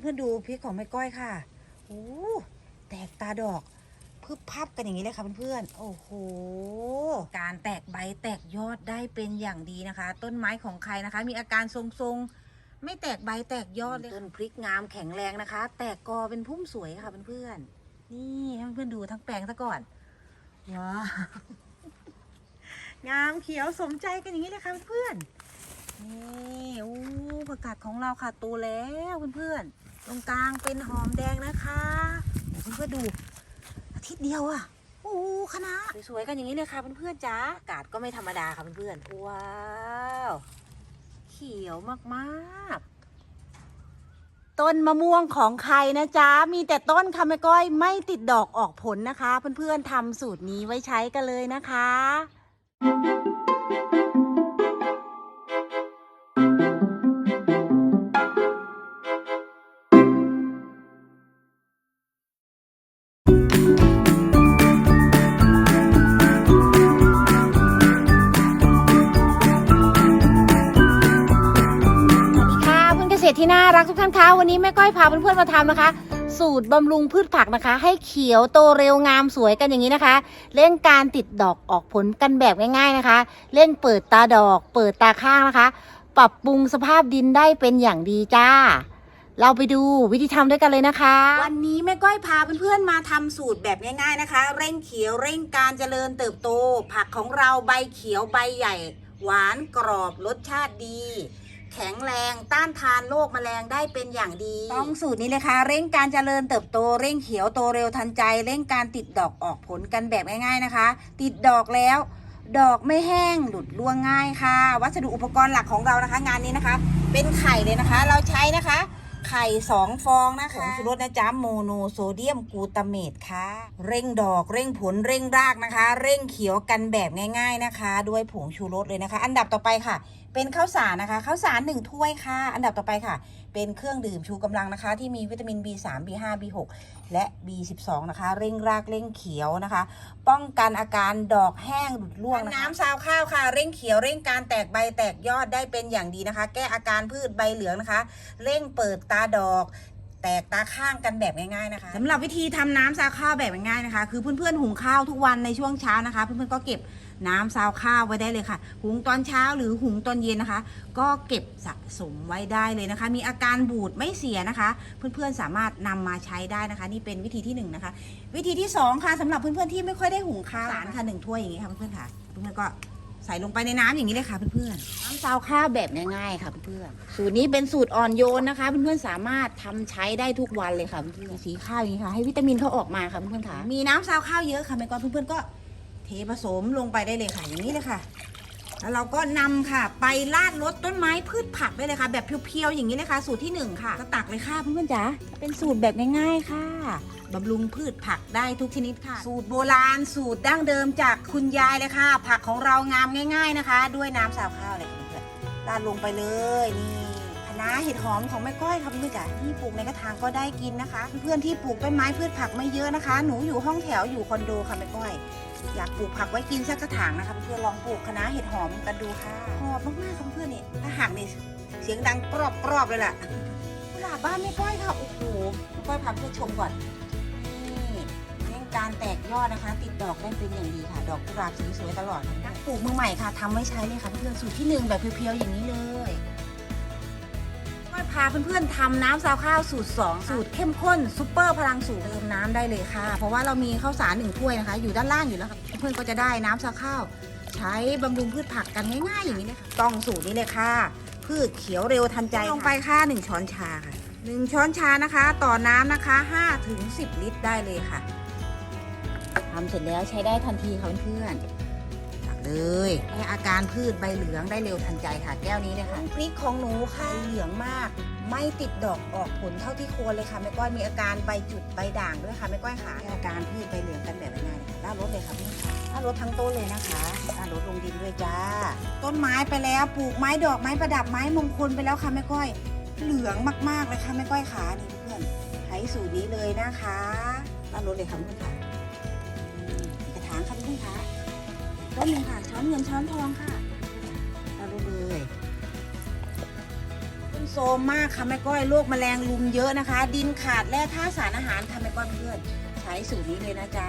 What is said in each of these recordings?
เพื่อนๆดูพริกของแม่ก้อยค่ะโอ้แตกตาดอกพึบพับกันอย่างนี้เลยค่ะเพื่อนๆ โอ้โห การแตกใบแตกยอดได้เป็นอย่างดีนะคะ ต้นไม้ของใครนะคะ มีอาการทรงๆ ไม่แตกใบแตกยอดเลยต้นพริกงามแข็งแรงนะคะ แตกกอเป็นพุ่มสวยค่ะเพื่อนๆ นี่ให้เพื่อนๆดูทั้งแปลงซะก่อน ว้าว งามเขียวสมใจกันอย่างนี้เลยค่ะเพื่อนๆ นี่อู้ผักกาดของเราค่ะโตแล้วเพื่อนๆ ตรงกลางเป็นหอมแดงนะคะเพื่อนๆดู อาทิตย์เดียวอะโอ้คณะสวยๆกันอย่างนี้เลยค่ะเพื่อนๆจ้าอากาศก็ไม่ธรรมดาค่ะเพื่อนๆว้าวเขียวมากๆต้นมะม่วงของใครนะจ๊ะ มีแต่ต้นค่ะแม่ก้อยไม่ติดดอกออกผลนะคะ เพื่อนๆทำสูตรนี้ไว้ใช้กันเลยนะคะ ษตที่น่ารักทุกท่านคะวันนี้แม่ก้อยพาเพื่อนๆมาทำนะคะ สูตรบำรุงพืชผักนะคะ ให้เขียวโตเร็วงามสวยกันอย่างนี้นะคะเร่งการติดดอกออกผลกันแบบง่ายๆนะคะเร่งเปิดตาดอก เปิดตาข้างนะคะ ปรับปรุงสภาพดินได้เป็นอย่างดีจ้า เราไปดูวิธีทำด้วยกันเลยนะคะ วันนี้แม่ก้อยพาเพื่อนๆมาทำสูตรแบบง่าย ๆนะคะ เร่งเขียวเร่งการเจริญเติบโต ผักของเราใบเขียวใบใหญ่ หวานกรอบรสชาติดี แข็งแรงต้านทานโรคแมลงได้เป็นอย่างดี ต้องสูตรนี้เลยค่ะ เร่งการเจริญเติบโตเร่งเขียวโตเร็วทันใจ เร่งการติดดอกออกผลกันแบบง่ายๆนะคะ ติดดอกแล้ว ดอกไม่แห้งหลุดร่วงง่ายค่ะ วัสดุอุปกรณ์หลักของเรานะคะ งานนี้นะคะ เป็นไข่เลยนะคะ เราใช้นะคะ ไข่สองฟองนะคะผงชูรสนะจ๊ะโมโนโซเดียมกูตาเมตค่ะ เร่งดอกเร่งผลเร่งรากนะคะ เร่งเขียวกันแบบง่าย ๆนะคะ ด้วยผงชูรสเลยนะคะ อันดับต่อไปค่ะ เป็นข้าวสารนะคะข้าวสารหนึ่งถ้วยค่ะ อันดับต่อไปค่ะ เป็นเครื่องดื่มชูกำลังนะคะ ที่มีวิตามิน B3 B5 B6 และ B12 นะคะ เร่งรากเร่งเขียวนะคะ ป้องกันอาการดอกแห้งหลุดร่วงน้ำซาวข้าวค่ะ เร่งเขียวเร่งการแตกใบแตกยอดได้เป็นอย่างดีนะคะ แก้อาการพืชใบเหลืองนะคะ เร่งเปิดตาดอกแตกตาข้างกันแบบง่ายๆนะคะสำหรับวิธีทำน้ำซาวข้าวแบบง่ายๆนะคะ คือเพื่อนๆหุงข้าวทุกวันในช่วงเช้านะคะ เพื่อนๆก็เก็บ น้ำซาวข้าวไว้ได้เลยค่ะ หุงตอนเช้าหรือหุงตอนเย็นนะคะ ก็เก็บสะสมไว้ได้เลยนะคะ มีอาการบูดไม่เสียนะคะ เพื่อนๆสามารถนำมาใช้ได้นะคะ นี่เป็นวิธีที่หนึ่งนะคะ วิธีที่สองค่ะสำหรับเพื่อนๆที่ไม่ค่อยได้หุงข้าวสารค่ะหนึ่งถ้วยอย่างนี้ค่ะเพื่อนๆค่ะเพื่อนๆก็ใส่ลงไปในน้ำอย่างนี้เลยค่ะเพื่อนๆน้ำซาวข้าวแบบง่ายๆค่ะเพื่อนๆสูตรนี้เป็นสูตรอ่อนโยนนะคะ เพื่อนๆสามารถทำใช้ได้ทุกวันเลยค่ะเพื่อนๆสีข้าวอย่างนี้ค่ะให้วิตามินเขาออกมาค่ะเพื่อนๆค่ะมีน้ำซาวข้าวเยอะค่ะแม่ก้อนเพื่อนๆก็ เทผสมลงไปได้เลยค่ะอย่างนี้เลยค่ะ แล้วเราก็นำค่ะ ไปราดรดต้นไม้พืชผักได้เลยค่ะ แบบเพียวๆอย่างนี้เลยค่ะ สูตรที่หนึ่งค่ะก็ตักเลยค่ะเพื่อนๆจ๋าเป็นสูตรแบบง่ายๆค่ะบำรุงพืชผักได้ทุกชนิดค่ะ สูตรโบราณสูตรดั้งเดิมจากคุณยายเลยค่ะ ผักของเรางามง่าย ๆนะคะ ด้วยน้ำสาวข้าวเลยค่ะเพื่อนๆราดลงไปเลยนี่คะน้าเห็ดหอมของแม่ก้อยค่ะเพื่อนๆจ๋าที่ปลูกในกระถางก็ได้กินนะคะ เพื่อนๆที่ปลูกต้นไม้พืชผักไม่เยอะนะคะ หนูอยู่ห้องแถวอยู่คอนโดค่ะแม่ก้อย อยากปลูกผักไว้กินสักกระถางนะคะเพื่อนๆลองปลูกคะน้าเห็ดหอมกันดูค่ะหอมมากๆค่ะเพื่อนๆนี่ถ้าหักนี่เสียงดังกรอบๆเลยล่ะกุหลาบบ้านแม่ก้อยค่ะโอ้โหแม่ก้อยพาเพื่อนชมก่อนนี่เร่งการแตกยอดนะคะ ติดดอกได้เป็นอย่างดีค่ะ ดอกกุหลาบสีสวยตลอดนักปลูกมือใหม่ค่ะทำไว้ใช้เลยค่ะเพื่อนๆสูตรที่หนึ่งแบบเพียวๆอย่างนี้เลยก้อยพาเพื่อนๆทำน้ำซาวข้าวสูตร 2 สูตรเข้มข้นซุปเปอร์พลังสูงเติมน้ำได้เลยค่ะ เพราะว่าเรามีข้าวสารหนึ่งถ้วยนะคะ อยู่ด้านล่างอยู่แล้วค่ะเพื่อนๆก็จะได้น้ำซาวข้าว ใช้บำรุงพืชผักกันง่ายๆอย่างนี้เลยค่ะต้องสูตรนี้เลยค่ะ พืชเขียวเร็วทันใจลงไปค่ะ1ช้อนชาค่ะ1ช้อนชานะคะ ต่อน้ำนะคะ5ถึง10 ลิตรได้เลยค่ะทำเสร็จแล้วใช้ได้ทันทีค่ะเพื่อนๆตัก เลยให้อาการพืชใบเหลืองได้เร็วทันใจค่ะแก้วนี้เลยค่ะพริกของหนูค่ะเหลืองมาก ไม่ติดดอกออกผลเท่าที่ควรเลยค่ะแม่ก้อยมีอาการใบจุดใบด่างด้วยค่ะแม่ก้อยค่ะอาการพืชใบเหลืองกันแบบง่ายๆเลยค่ะด้านรถเลยค่ะพี่ค่ะด้านรถทั้งต้นเลยนะคะด้านรถลงดินด้วยจ้า ต้นไม้ไปแล้วปลูกไม้ดอกไม้ประดับไม้มงคลไปแล้วค่ะแม่ก้อย เหลืองมากๆเลยค่ะแม่ก้อยขานี่เพื่อนใช้สูตรนี้เลยนะคะด้านรถเลยค่ะเพื่อนค่ะอืมกระถางค่ะเพื่อนค่ะ ต้นหนึ่งค่ะ ช้อนเงินช้อนทองค่ะด้านรถเลยโซมมากค่ะแม่ก้อยโรคแมลงลุมเยอะนะคะ ดินขาดแร่ธาตุสารอาหารค่ะแม่ก้อยเพื่อนใช้สูตรนี้เลยนะจ๊ะ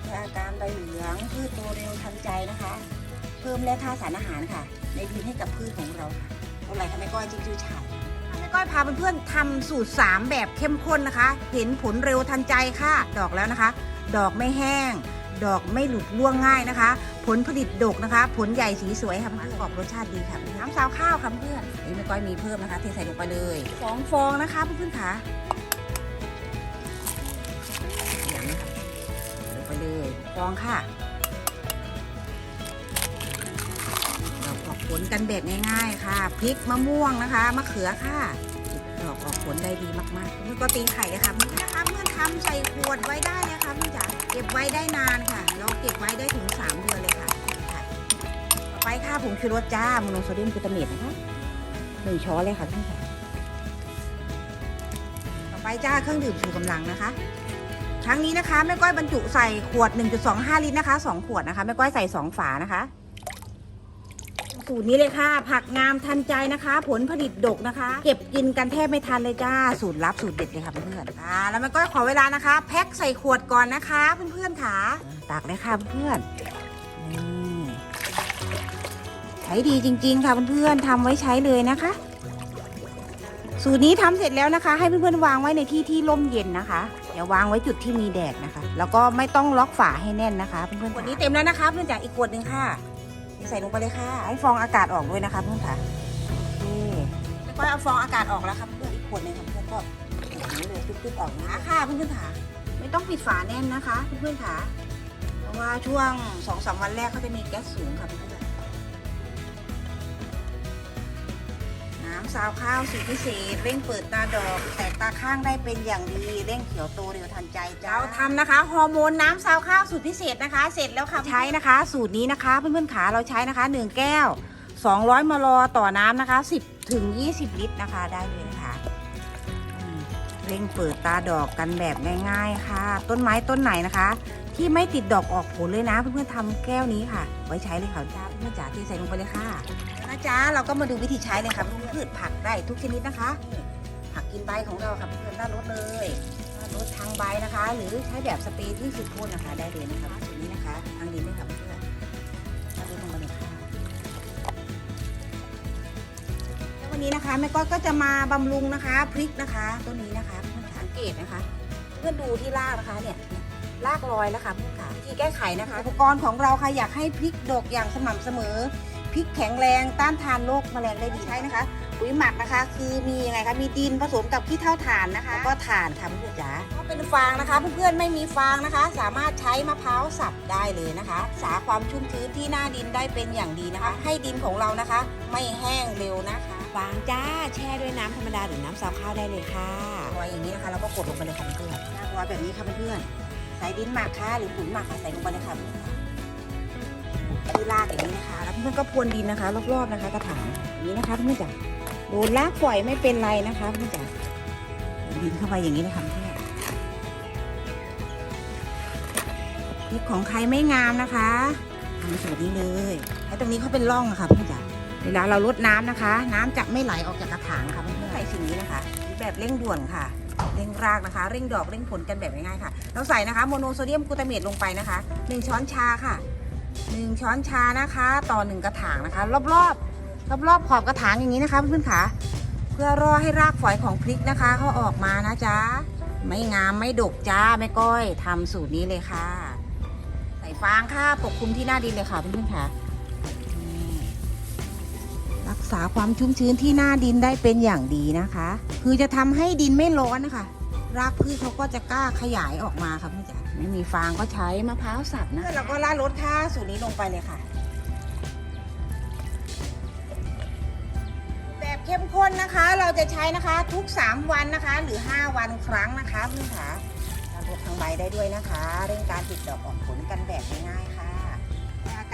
เพื่ออาการใบเหลืองพืชโตเร็วทันใจนะคะ เพิ่มแร่ธาตุสารอาหารค่ะ ในดินให้กับพืชของเราค่ะเท่าไหร่ค่ะแม่ก้อยจิ้งจื้อฉ่ายแม่ก้อยพาเพื่อนๆทำสูตร 3 แบบเข้มข้นนะคะ เห็นผลเร็วทันใจค่ะ ดอกแล้วนะคะ ดอกไม่แห้ง ดอกไม่หลุดร่วงง่ายนะคะ ผลผลิตดกนะคะ ผลใหญ่สีสวยค่ะเพื่อนออกรสชาติดีค่ะน้ำซาวข้าวค่ะเพื่อนนี่แม่ก้อยมีเพิ่มนะคะเทใส่ลงไปเลยสองฟองนะคะเพื่อนๆค่ะอย่างนี้ค่ะลงไปเลยฟองค่ะดอกออกผลกันแบบง่ายๆค่ะพริกมะม่วงนะคะมะเขือค่ะ อกออกผลได้ดีมากๆเมื่อก็ตีไข่เลยค่ะนี่นะคะเมื่อทำใส่ขวดไว้ได้เลยค่ะพี่จ๋าเก็บไว้ได้นานค่ะ เราเก็บไว้ได้ถึง 3 เดือนเลยค่ะค่ะ ต่อไปค่ะผงชูรสจ้าโมโนโซเดียมกลูตาเมตนะคะหนึ่งช้อนเลยค่ะพี่จ๋าต่อไปจ้าเครื่องดื่มชูกำลังนะคะครั้งนี้นะคะแม่ก้อยบรรจุใส่ขวด 1.25 ลิตรนะคะ 2 ขวดนะคะแม่ก้อยใส่ 2 ฝานะคะ สูตรนี้เลยค่ะ ผักงามทันใจนะคะ ผลผลิตดกนะคะ เก็บกินกันแทบไม่ทันเลยจ้า สูตรลับสูตรเด็ดเลยค่ะเพื่อนๆอ่าแล้วมันก็ขอเวลานะคะ แพ็คใส่ขวดก่อนนะคะเพื่อนๆค่ะตักเลยค่ะเพื่อนๆนี่ใช้ดีจริง ๆ ค่ะเพื่อนๆทำไว้ใช้เลยนะคะ สูตรนี้ทำเสร็จแล้วนะคะ ให้เพื่อนๆวางไว้ในที่ที่ร่มเย็นนะคะอย่าวางไว้จุดที่มีแดดนะคะ แล้วก็ไม่ต้องล็อกฝาให้แน่นนะคะเพื่อนๆขวดนี้เต็มแล้วนะคะ เพื่อนจ๋าอีกขวดหนึ่งค่ะ ใส่ลงไปเลยค่ะ ให้ฟองอากาศออกด้วยนะคะเพื่อนค่ะ นี่แล้วก็เอาฟองอากาศออกแล้วครับเพื่อนอีกขวดหนึงค่ะเพื่อนก็อย่างนี้เลยตึ๊บๆออกนะค่ะเพื่อนๆค่ะ ไม่ต้องปิดฝาแน่นนะคะเพื่อนๆค่ะ เพราะว่าช่วงสองสามวันแรกเขาจะมีแก๊สสูงค่ะเพื่อน น้ำซาวข้าวสูตรพิเศษเร่งเปิดตาดอก แตกตาข้างได้เป็นอย่างดีเร่งเขียวโตเร็วทันใจจ้าเราทำนะคะฮอร์โมนน้ำซาวข้าวสูตรพิเศษนะคะ เสร็จแล้วค่ะใช้นะคะ สูตรนี้นะคะ เพื่อนๆขาเราใช้นะคะ 1 แก้ว 200มลต่อน้ำนะคะ 10ถึง20 ลิตรนะคะได้เลยนะคะเร่งเปิดตาดอกกันแบบง่าย ๆ ค่ะ ต้นไม้ต้นไหนนะคะ ที่ไม่ติดดอกออกผลเลยนะเพื่อนๆทำแก้วนี้ค่ะ ไว้ใช้เลยค่ะจ้าเพื่อนจ๋าที่ใส่ลงไปเลยค่ะนะจ๊ะเราก็มาดูวิธีใช้เลยค่ะพืชผักได้ทุกชนิดนะคะนี่ผักกินใบของเราค่ะเพื่อนๆด้านรถเลยด้านรถทางใบนะคะ หรือใช้แบบสเปรย์ที่สุดพ่นนะคะ ได้เลยนะคะสูตรนี้นะคะทางดินด้วยค่ะเพื่อนๆด้านรถลงมาเลยค่ะแล้ววันนี้นะคะแม่ก้อยก็จะมาบำรุงนะคะพริกนะคะต้นนี้นะคะเพื่อนสังเกตนะคะ เพื่อนดูที่รากนะคะเนี่ย ลากรอยแล้วค่ะเพื่อนค่ะที่แก้ไขนะคะอุปกรณ์ของเราค่ะอยากให้พริกดกอย่างสม่ำเสมอพริกแข็งแรงต้านทานโรคแมลงได้ดีใช่นะคะปุ๋ยหมักนะคะ คือมียังไงคะมีดินผสมกับขี้เถ้าถ่านนะคะแล้วก็ถ่านค่ะเพื่อนๆจ๋าก็เป็นฟางนะคะเพื่อนๆไม่มีฟางนะคะ สามารถใช้มะพร้าวสับได้เลยนะคะสาความชุ่มชื้นที่หน้าดินได้เป็นอย่างดีนะคะ ให้ดินของเรานะคะ ไม่แห้งเร็วนะคะฟางจ้าแช่ด้วยน้ำธรรมดาหรือน้ำซาวข้าวได้เลยค่ะรอยอย่างนี้นะคะเราก็กดลงไปเลยค่ะเพื่อนๆลากรอยแบบนี้ค่ะเพื่อนๆใส่ดินหมักค่ะหรือปุ๋ยหมักค่ะใส่ลงไปเลยค่ะเพื่อนๆที่ลากอย่างนี้นะคะ แล้วเพื่อนก็พรวนดินนะคะ รอบๆนะคะ กระถางนี้นะคะเพื่อนจ๋าโดนลากปล่อยไม่เป็นไรนะคะเพื่อนจ๋าดินเข้าไปอย่างนี้นะคะเพื่อนพริกของใครไม่งามนะคะทำสูตรนี้เลยให้ตรงนี้เขาเป็นร่องอะค่ะเพื่อนจ๋าเวลาเราลดน้ำนะคะ น้ำจะไม่ไหลออกจากกระถางค่ะเพื่อนใส่สิ่งนี้นะคะ แบบเร่งด่วนค่ะ เร่งรากนะคะ เร่งดอกเร่งผลกันแบบง่ายๆค่ะ เราใส่นะคะโมโนโซเดียมกลูตาเมตลงไปนะคะ 1 ช้อนชาค่ะ 1 ช้อนชานะคะ ต่อ 1 กระถางนะคะ รอบๆรอบๆขอบกระถางอย่างนี้นะคะเพื่อนๆค่ะ เพื่อรอให้รากฝอยของพริกนะคะเขาออกมานะจ๊ะไม่งามไม่ดกจ้าแม่ก้อยทำสูตรนี้เลยค่ะ ใส่ฟางค่ะปกคลุมที่หน้าดินเลยค่ะเพื่อนๆค่ะ ษาความชุ่มชื้นที่หน้าดินได้เป็นอย่างดีนะคะ คือจะทำให้ดินไม่ร้อนนะคะ รากพืชเขาก็จะกล้าขยายออกมาครับพี่จ๋าไม่มีฟางก็ใช้มะพร้าวสับนะเราก็ล่ารสค่าสูตรนี้ลงไปเลยค่ะ แบบเข้มข้นนะคะ เราจะใช้นะคะทุก 3 วันนะคะ หรือ 5 วันครั้งนะคะพื่อนค่ะทานรดทางใบได้ด้วยนะคะ เร่งการติดดอกออกผลกันแบบง่ายๆค่ะ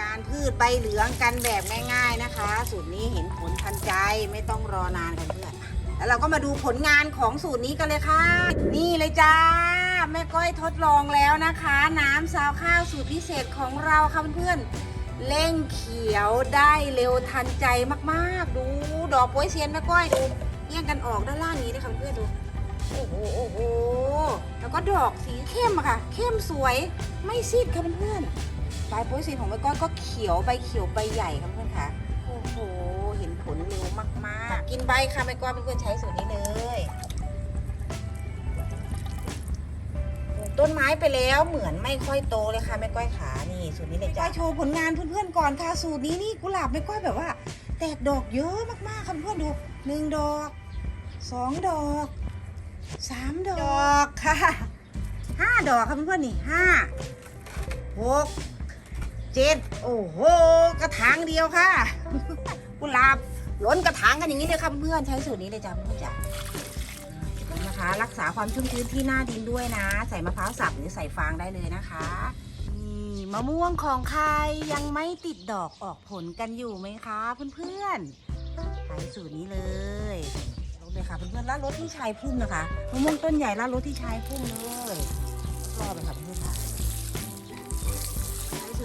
การพืชใบเหลืองกันแบบง่าย ๆนะคะ สูตรนี้เห็นผลทันใจไม่ต้องรอนานกันเพื่อนแล้วเราก็มาดูผลงานของสูตรนี้กันเลยค่ะ นี่เลยจ้าแม่ก้อยทดลองแล้วนะคะ น้ำซาวข้าวสูตรพิเศษของเราค่ะเพื่อนๆเร่งเขียวได้เร็วทันใจมากๆ ดูดอกโป้ยเซียนแม่ก้อยดูแยกกันออกด้านล่างนี้นะคะเพื่อนดูโอ้โหโอ้โหแล้วก็ดอกสีเข้มอะค่ะ เข้มสวยไม่ซีดค่ะเพื่อนๆ ใบโพยซีนของใบก้อยก็เขียวใบเขียวใบใหญ่ค่ะเพื่อนๆค่ะโอ้โหเห็นผลเร็วมากๆ กินใบค่ะใบก้อยเพื่อนๆใช้สูตรนี้เลยปลูกต้นไม้ไปแล้วเหมือนไม่ค่อยโตเลยค่ะแม่ก้อยขานี่สูตรนี้เลยจ้าโชว์ผลงานเพื่อนๆก่อนค่ะสูตรนี้นี่กุหลาบแม่ก้อยแบบว่า แตกดอกเยอะมากๆค่ะเพื่อนๆดูหนึ่งดอกสองดอกสามดอกค่ะห้าดอกค่ะเพื่อนๆนี่ห้าหก เจ็ดโอ้โห กระถางเดียวค่ะ กุหลาบล้นกระถางกันอย่างนี้เลยค่ะเพื่อนใช้สูตรนี้เลยจ้ะเพื่อนจ้ะนะคะ รักษาความชุ่มชื้นที่หน้าดินด้วยนะ ใส่มะพร้าวสับหรือใส่ฟางได้เลยนะคะนี่มะม่วงของใครยังไม่ติดดอกออกผลกันอยู่ไหมคะ เพื่อนๆใช้สูตรนี้เลยรถเลยค่ะเพื่อนๆร้านรถที่ชายพุ่มนะคะมะม่วงต้นใหญ่ร้านรถที่ชายพุ่มเลย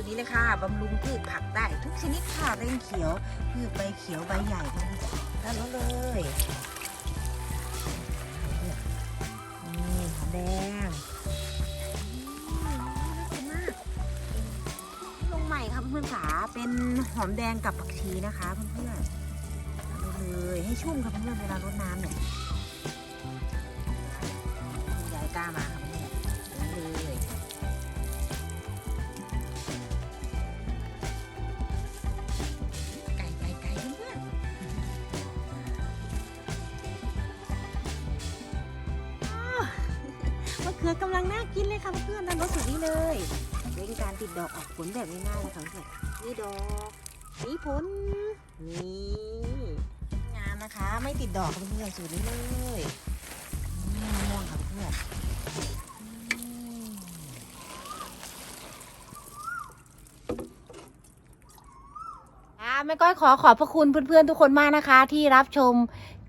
นี้เลยค่ะบำรุงพืชผักได้ทุกชนิดค่ะเร่งเขียวพืชใบเขียวใบใหญ่ค่ะร้านรถเลยนี่หอมแดงน่ากินมากลงใหม่ค่ะเพื่อนๆค่ะเป็นหอมแดงกับผักชีนะคะเพื่อนๆเอาเลยให้ชุ่มค่ะเพื่อนๆเวลารดน้ำเนี่ย อกออกผลแบบง่ายๆเลยค่ะเพื่อนนี่ดอกสีผลนี่งามนะคะ ไม่ติดดอกเพื่อนๆสูตรนี้เลยอืมมะม่วงค่ะเพื่อนอืมอ่าแม่ก้อยขอขอบพระคุณเพื่อนๆทุกคนมากนะคะ ที่รับชม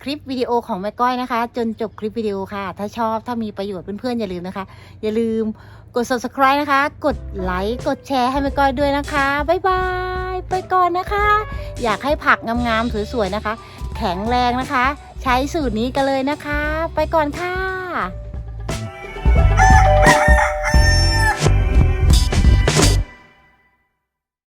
คลิปวิดีโอของแม่ก้อยนะคะ จนจบคลิปวิดีโอค่ะ ถ้าชอบถ้ามีประโยชน์เพื่อนๆอย่าลืมนะคะ อย่าลืมกด subscribe นะคะ กดไลค์กดแชร์ให้แม่ก้อยด้วยนะคะบ๊ายบายไปก่อนนะคะ อยากให้ผักงามๆสวยๆนะคะ แข็งแรงนะคะ ใช้สูตรนี้กันเลยนะคะ ไปก่อนค่ะ